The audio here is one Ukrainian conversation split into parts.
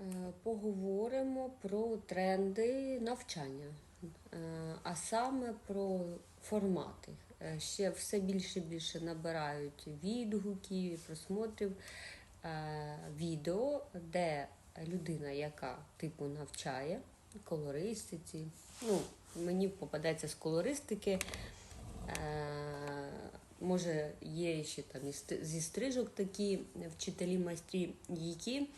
Е, Поговоримо про тренди навчання, Е, а саме про формати. Е, Ще все більше і більше набирають відгуків просмотрів відео, де людина, яка типу навчає колористиці. Ну, мені попадається з колористики. Може, є ще там зі стрижок такі вчителі майстрі, які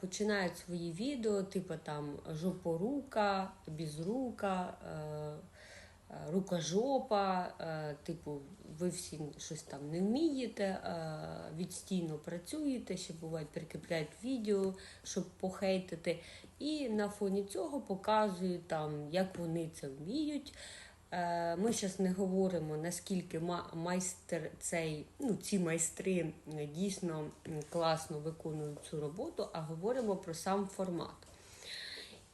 починають свої відео, типу там жопорука, безрука, е, е, рукожопа, е, типу, ви всі щось там не вмієте, е, відстійно працюєте, ще бувають прикріпляють відео, щоб похейтити. І на фоні цього показують там, як вони це вміють. Е, Ми зараз не говоримо, наскільки ма- майстер цей, ну, ці майстри дійсно класно виконують цю роботу, а говоримо про сам формат.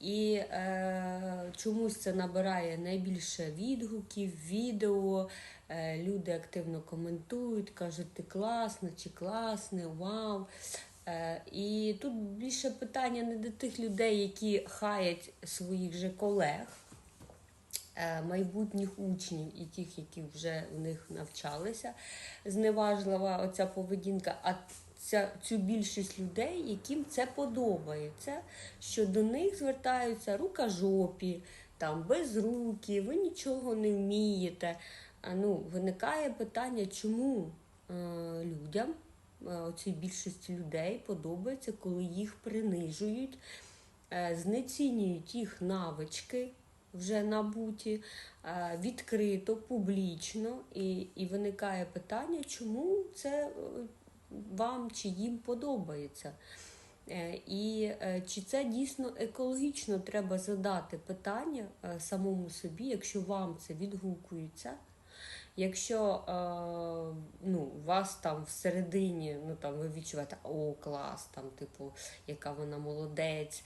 І е, чомусь це набирає найбільше відгуків, відео. Е, люди активно коментують, кажуть, ти класна чи класне, вау. Е, і тут більше питання не до тих людей, які хаять своїх же колег, майбутніх учнів і тих, які вже в них навчалися. Зневажлива оця поведінка. А ця, цю більшість людей, яким це подобається, що до них звертаються рукожопі, там без руки, ви нічого не вмієте. А, ну, виникає питання, чому е, людям, е, оцій більшості людей подобається, коли їх принижують, е, знецінюють їх навички вже набуті, е, відкрито, публічно, і, і виникає питання, чому це е, вам чи їм подобається. Е, І чи це дійсно екологічно треба задати питання самому собі, якщо вам це відгукується, якщо ну, вас там всередині ну, там, ви відчуваєте, о, клас, там, типу, яка вона молодець,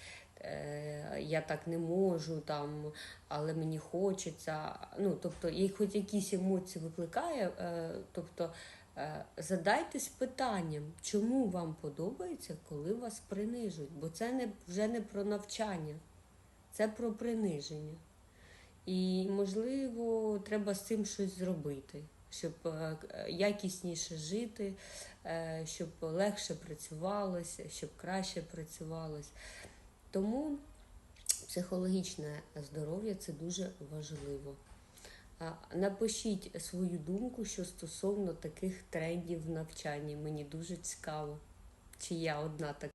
я так не можу, там, але мені хочеться. Ну, тобто, є хоч якісь емоції викликає, е, тобто е, задайтесь питанням, чому вам подобається, коли вас принижують, бо це не, вже не про навчання, це про приниження. І, можливо, треба з цим щось зробити, щоб е, якісніше жити, е, щоб легше працювалося, щоб краще працювалось. Тому психологічне здоров'я це дуже важливо. Напишіть свою думку, що стосовно таких трендів в навчанні. Мені дуже цікаво, чи я одна така.